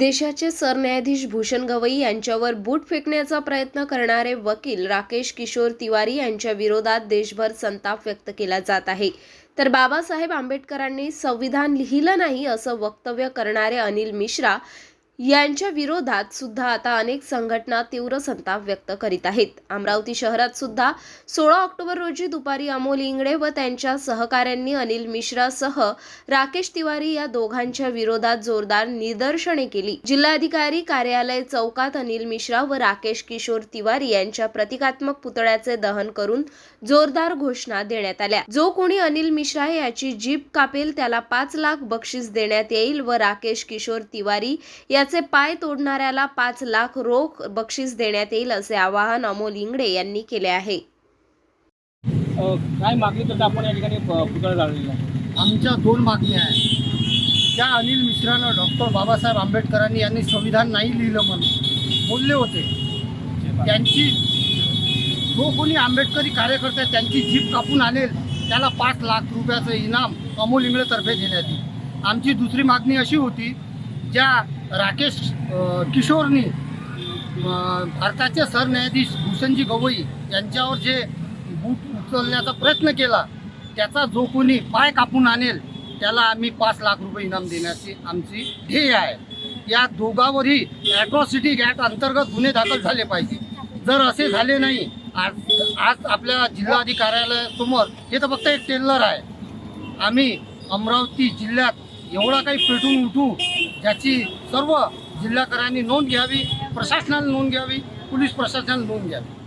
देशाचे सरन्यायाधीश भूषण गवई यांच्यावर बूट फेकण्याचा प्रयत्न करणारे वकील राकेश किशोर तिवारी यांच्या विरोधात देशभर संताप व्यक्त केला जात आहे. तर बाबासाहेब आंबेडकरांनी संविधान लिहिलं नाही असं वक्तव्य करणारे अनिल मिश्रा यांच्या विरोधात सुद्धा आता अनेक संघटना तीव्र संताप व्यक्त करीत आहेत. अमरावती शहरात सुद्धा सोळा ऑक्टोबर रोजी दुपारी अमोल इंगळे व त्यांच्या सहकाऱ्यांनी अनिल मिश्रासह राकेश तिवारी या दोघांच्या विरोधात जोरदार निदर्शने केली. जिल्हाधिकारी कार्यालय चौकात अनिल मिश्रा व राकेश किशोर तिवारी यांच्या प्रतिकात्मक पुतळ्याचे दहन करून जोरदार घोषणा देण्यात आल्या. जो कोणी अनिल मिश्रा याची जीप कापेल त्याला पाच लाख बक्षीस देण्यात येईल व राकेश किशोर तिवारी या याचे पाय तोडणाऱ्याला पाच लाख रोख बक्षीस देण्यात येईल असे आवाहन अमोल इंगडे यांनी केले आहे. काय मागणी करता आपण या ठिकाणी प- पुतळा जाळलेला आहे? आमच्या दोन मागण्या आहेत. ज्या अनिल मिश्रानं डॉक्टर बाबासाहेब आंबेडकरांनी यांनी संविधान नाही लिहिलं म्हणून बोलले होते. त्यांची जो कोणी आंबेडकरी कार्यकर्ते त्यांची जीप कापून आणेल त्याला पाच लाख रुपयाचं इनाम अमोल इंगळेतर्फे देण्यात येईल. आमची दुसरी मागणी अशी होती ज्या राकेश किशोरनी भारताचे सरन्यायाधीश भूषणजी गवई यांच्यावर जे बूट उचलण्याचा प्रयत्न केला त्याचा जो कोणी पाय कापून आणेल त्याला आम्ही पाच लाख रुपये इनाम देण्याची आमची ध्येय आहे. या दोघांवरही ॲट्रॉसिटी ॲक्ट अंतर्गत गुन्हे दाखल झाले पाहिजे. जर असे झाले नाही आज आज आपल्या जिल्हाधिकारी कार्यालयासमोर हे तर फक्त एक टेलर आहे. आम्ही अमरावती जिल्ह्यात एवढा काही पेटून उठू ज्याची सर्व जिल्हाकरांनी नोंद घ्यावी प्रशासनाने नोंद घ्यावी पोलीस प्रशासनाने नोंद घ्यावी.